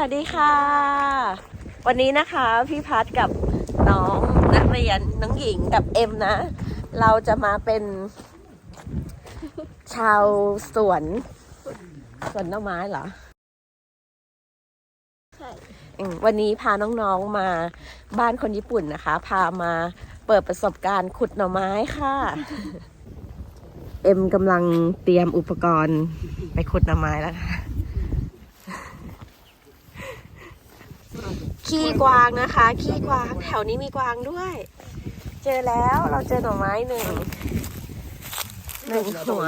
วัสดีค่ะ วันนี้นะคะพี่พัดกับน้องนักเรียนน้องหญิงกับเอ็มนะ เราจะมาเป็น ชาวสวนสวนหน่อไม้เหรอใช่อืมวันนี้พาน้องๆมาบ้านคนญี่ปุ่นนะคะ พามาเปิดประสบการณ์ขุดหน่อไม้ค่ะ เอ็มกำลังเตรียมอุปกรณ์ไปขุดหน่อไม้แล้วค่ะ ขี้กวางนะคะ ขี้กวางแถวนี้มีกวางด้วย เจอแล้วเราเจอหน่อไม้หนึ่งหนึ่งหัว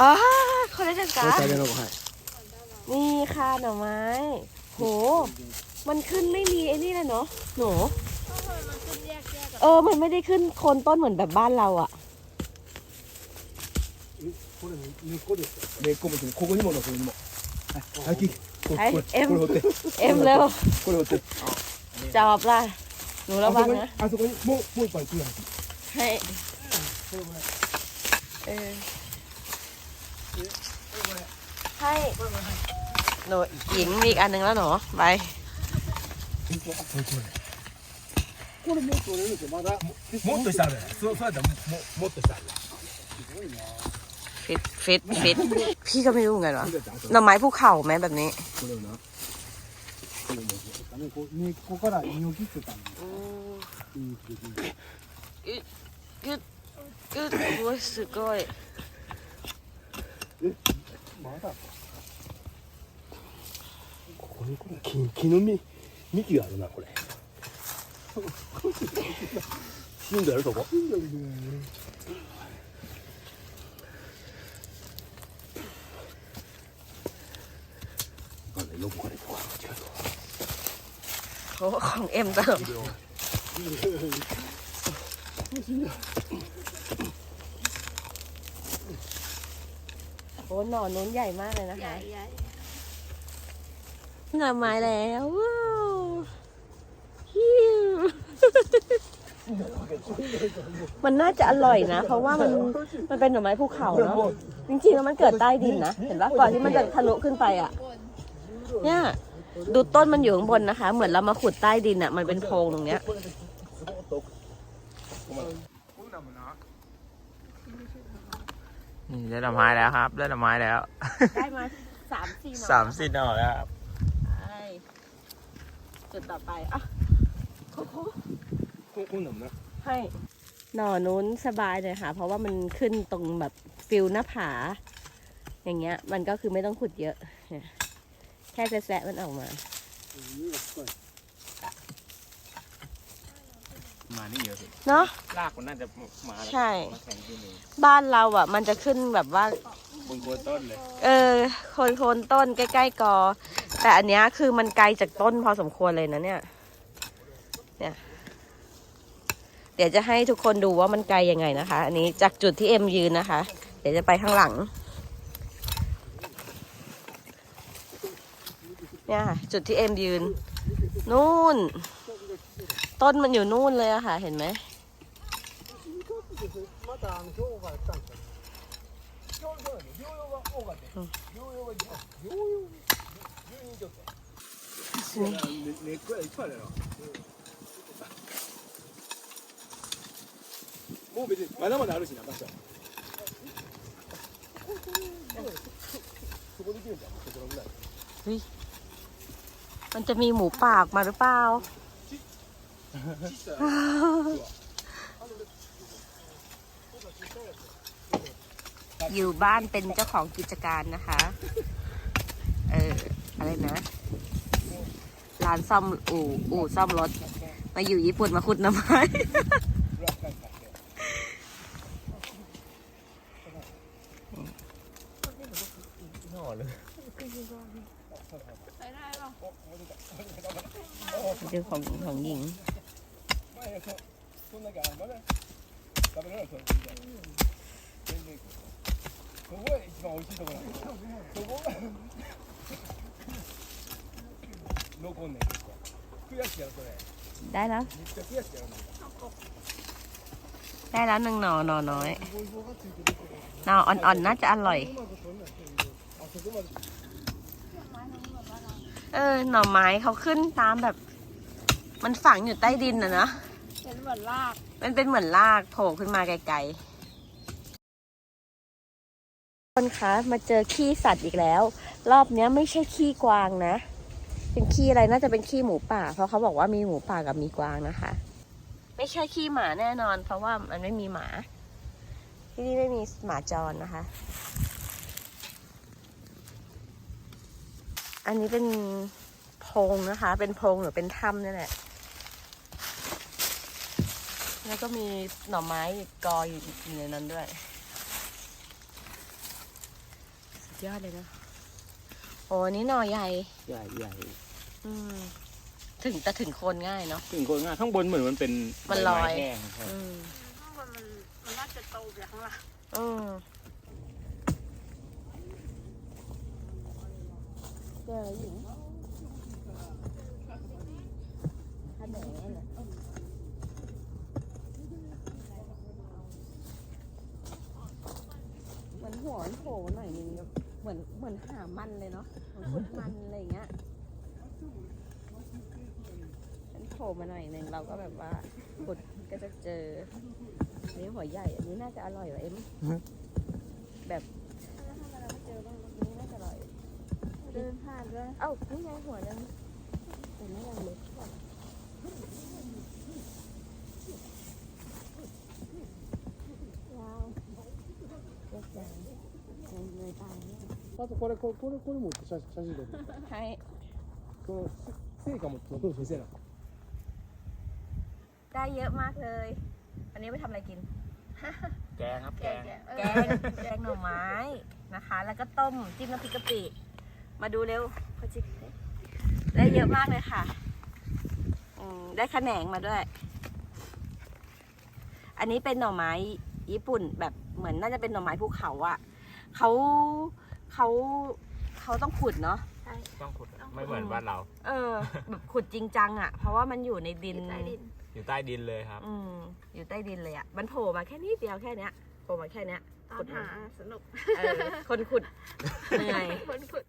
อ๋อคนได้จังกา นี่ค่ะหน่อไม้ โห มันขึ้นไม่มีไอ้นี่เลยเนาะ หนู ทำไมมันขึ้นแยกแยกกัน เออ มันไม่ได้ขึ้นโคนต้นเหมือนแบบบ้านเราอะ これ根っこですよ。根っこもここにもここにも。はい、き。 こはいこれ、 เอ็ม これ掘って。 เอ็มเร็ว これ掘って。 จอบล่ะ หนูระ あ วั そ ง こに นะ 、あそこに、もう、もう一杯来るはず。 ให้เออให้หนูหญิงมีอีกอันหนึ่งแล้วหนูไป これもっと折れると、まだ。もっと下ある。そう、そうやったら、も、も、もっと下ある。 ฟิตฟิตฟิตพี่ก็ไม่รู้เหมือนกันวะ これだって、หน่อไม้ภูเขาไหมแบบนี้ これをな。これも、ダメ、こう、根っこからイニョキってたの。イニョキで。กึดกึดโอ้ยすごいまだ。ここに、これ、木、木の実、幹があるな、これ。死んだやろ、そこ。 ลงก่อนดีกว่าเจอโหของเอ็มตลอโอ้หน่อนุ้นใหญ่มากเลยนะคะเงาไม้แล้ววมันน่าจะอร่อยนะ เพราะว่ามันมันเป็นหน่อไม้ภูเขาเนาะจริงๆแล้วมันเกิดใต้ดินนะ เห็นปะก่อนที่มันจะทะลุขึ้นไปอะ เนี่ย ดูต้นมันอยู่ข้างบนนะคะ เหมือนเรามาขุดใต้ดินอะมันเป็นโพรงตรงเนี้ย นี่ได้ดอกไม้แล้วครับ ได้ดอกไม้แล้ว ได้มาสามสี่นสามสี่หน่อครับจุดต่อไปอะโคโค่ให้หน่อนู้นสบายเลยค่ะ เพราะว่ามันขึ้นตรงแบบฟิลหน้าผา อย่างเงี้ย มันก็คือไม่ต้องขุดเยอะ แค่จะแซะมันออกมา มานี่เยอะสุดเนาะรากมันน่าจะมาแล้วใช่ มาแข่งที่นี่บ้านเราอะ มันจะขึ้นแบบว่า บนโคนต้นเลยเออโคนโคนต้นใกล้ๆกอ แต่อันเนี้ยคือมันไกลจากต้นพอสมควรเลยนะเนี่ย เนี่ย เดี๋ยวจะให้ทุกคนดูว่ามันไกลยังไงนะคะ อันนี้จากจุดที่เอ็มยืนนะคะ เดี๋ยวจะไปข้างหลัง เนี่ยค่ะ จุดที่เอ็มยืน นู่น ต้นมันอยู่นู่นเลยอะค่ะ เห็นไหม またあの氷河やったんですよ。氷河やね。療養が多かったよ。療養があ療養十人ちょっと。ね根っこやいっぱいあるやろ。もう別にまだまだあるしな場所。そこできるんじゃん。そこのぐらい。 มันจะมีหมูปากมาหรือเปล่า อยู่บ้านเป็นเจ้าของกิจการนะคะ เออ อะไรนะ ร้านซ่อมอู่อู่ซ่อมรถ มาอยู่ญี่ปุ่นมาขุดน้ำมันเลย ดูของของหญิงได้แล้ว ได้แล้วหนึ่งหน่อหน่อน้อยหน่ออ่อนๆน่าจะอร่อย เออ หน่อไม้เขาขึ้นตามแบบ มันฝังอยู่ใต้ดินนะเนอะเป็นเหมือนลาก มันเป็นเหมือนรากโผล่ขึ้นมาไกลๆคนคะมาเจอขี้สัตว์อีกแล้ว รอบเนี้ยไม่ใช่ขี้กวางนะ เป็นขี้อะไรน่าจะเป็นขี้หมูป่า เพราะเขาบอกว่ามีหมูป่ากับมีกวางนะคะ ไม่ใช่ขี้หมาแน่นอน เพราะว่ามันไม่มีหมา ที่นี่ไม่มีหมาจรนะคะ อันนี้เป็นโพรงนะคะ เป็นโพรงหรือเป็นถ้ำนี่แหละ แล้วก็มีหน่อไม้กออยู่อยู่ในนั้นด้วย สุดยอดเลยนะ โอ้อันนี้หน่อใหญ่ ใหญ่ใหญ่อืมถึงแต่ถึงโคนง่ายเนาะ ถึงคนง่ายข้างบนเหมือนมันเป็นมันลอย ใบไแห้งใช่อืมข้างบนมันมันน่าจะโตจากข้างล่างอืม จออะไรอยู่ขนเหรอเหมือนหัวมันโผล่มาหน่อยนึงแบบเหมือนเหมือนหามันเลยเนาะเหมือนขุดมันอะไรอย่างเงี้ยมันโผล่มาหน่อยนึงเราก็แบบว่าขุดก็จะเจออันนี้หัวใหญ่ อันนี้น่าจะอร่อยว่ะเอ็มแบบ เดินผ่านด้วย เอ้านี่ไงหัวนึงแต่ไม่ยังเล็กกว่าว้าวเล็กจังยังเลยตายเนี่ย あとこれこれこれこれも写写真撮る ให้ この成果も撮る先生なの ได้เยอะมากเลย อันนี้ไปทำอะไรกิน แกงครับแกง แกง แกงหน่อไม้นะคะ แล้วก็ต้มจิ้มน้ำพริกกะปิ มาดูเร็วพอจิกได้เยอะมากเลยค่ะอืมได้ขะแหนงมาด้วย อันนี้เป็นหน่อไม้ญี่ปุ่นแบบเหมือนน่าจะเป็นหน่อไม้ภูเขาอะเขาเขาเขาต้องขุดเนาะต้องขุดไม่เหมือนบ้านเรา เออ แบบขุดจริงจังอะเพราะว่ามันอยู่ในดินใต้ดิน อยู่ใต้ดินเลยครับ อืมอยู่ใต้ดินเลยอะมันโผล่มาแค่นี้เดียวแค่เนี้ยโผล่มาแค่เนี้ยตอขุนดหามาสนุกเออคนขุดเหนื่อยคนขุด